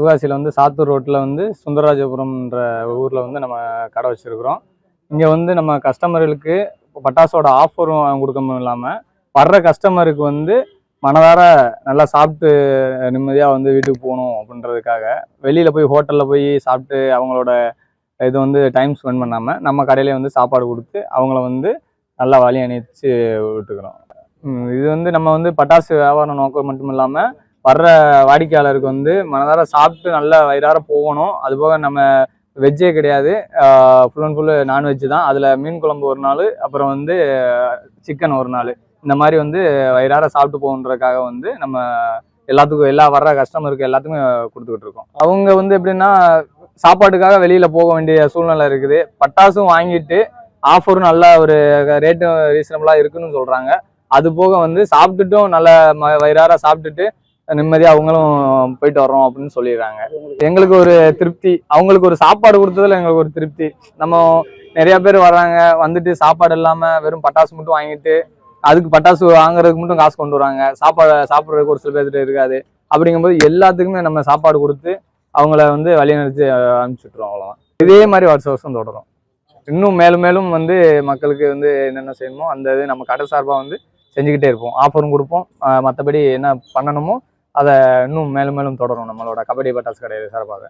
சிவகாசியில் வந்து சாத்தூர் ரோட்டில் வந்து சுந்தரராஜபுரம்ன்ற ஊரில் வந்து நம்ம கடை வச்சுருக்குறோம். இங்கே வந்து நம்ம கஸ்டமர்களுக்கு பட்டாசோட ஆஃபரும் கொடுக்கணும் இல்லாமல் வர்ற கஸ்டமருக்கு வந்து மனதார நல்லா சாப்பிட்டு நிம்மதியாக வந்து வீட்டுக்கு போகணும் அப்படின்றதுக்காக வெளியில் போய் ஹோட்டலில் போய் சாப்பிட்டு அவங்களோட இது வந்து டைம் ஸ்பெண்ட் பண்ணாமல் நம்ம கடையிலே வந்து சாப்பாடு கொடுத்து அவங்கள வந்து நல்லா வழி அணிவிச்சு விட்டுக்கிறோம். இது வந்து நம்ம வந்து பட்டாசு வியாபாரம் நோக்கம் மட்டும் இல்லாமல் வர்ற வாடிக்கையாளருக்கு வந்து மனதார சாப்பிட்டு நல்லா வயிறார போகணும். அதுபோக நம்ம வெஜ்ஜே கிடையாது. ஃபுல் அண்ட் ஃபுல்லு நான்வெஜ் தான். அதில் மீன் குழம்பு ஒரு நாள் அப்புறம் வந்து சிக்கன் ஒரு நாள். இந்த மாதிரி வந்து வயிறார சாப்பிட்டு போகணுன்றதுக்காக வந்து நம்ம எல்லாத்துக்கும் எல்லா வர்ற கஸ்டமருக்கு எல்லாத்துக்குமே கொடுத்துக்கிட்டு இருக்கோம். அவங்க வந்து எப்படின்னா சாப்பாட்டுக்காக வெளியில் போக வேண்டிய சூழ்நிலை இருக்குது. பட்டாசும் வாங்கிட்டு ஆஃபரும் நல்ல ஒரு ரேட்டும் ரீசனபிளாக இருக்குன்னு சொல்கிறாங்க அது போக வந்து சாப்பிட்டுட்டும் நல்ல ம வயிறார சாப்பிட்டுட்டு நிம்மதியாக அவங்களும் போயிட்டு வர்றோம் அப்படின்னு சொல்லிடுறாங்க. எங்களுக்கு ஒரு திருப்தி. அவங்களுக்கு ஒரு சாப்பாடு கொடுத்ததுல எங்களுக்கு ஒரு திருப்தி. நம்ம நிறைய பேர் வர்றாங்க. வந்துட்டு சாப்பாடு இல்லாமல் வெறும் பட்டாசு மட்டும் வாங்கிட்டு அதுக்கு பட்டாசு வாங்குறதுக்கு மட்டும் காசு கொண்டு வராங்க. சாப்பாடு சாப்பிட்றதுக்கு ஒரு சில பேர்கிட்ட இருக்காது. அப்படிங்கும்போது எல்லாத்துக்குமே நம்ம சாப்பாடு கொடுத்து அவங்கள வந்து வழிநடத்தி அனுப்பிச்சுட்றோம் அவ்வளோதான் இதே மாதிரி வருஷம் வருஷம் தொடரும். இன்னும் மேலும் மேலும் வந்து மக்களுக்கு வந்து என்னென்ன செய்யணுமோ அந்த இது நம்ம கடை சார்பாக வந்து செஞ்சுக்கிட்டே இருப்போம். ஆஃபரும் கொடுப்போம். மற்றபடி என்ன பண்ணணுமோ அதை இன்னும் மேலும் மேலும் தொடரும் நம்மளோட கபடி பட்டாஸ் கிடையாது சார்பாக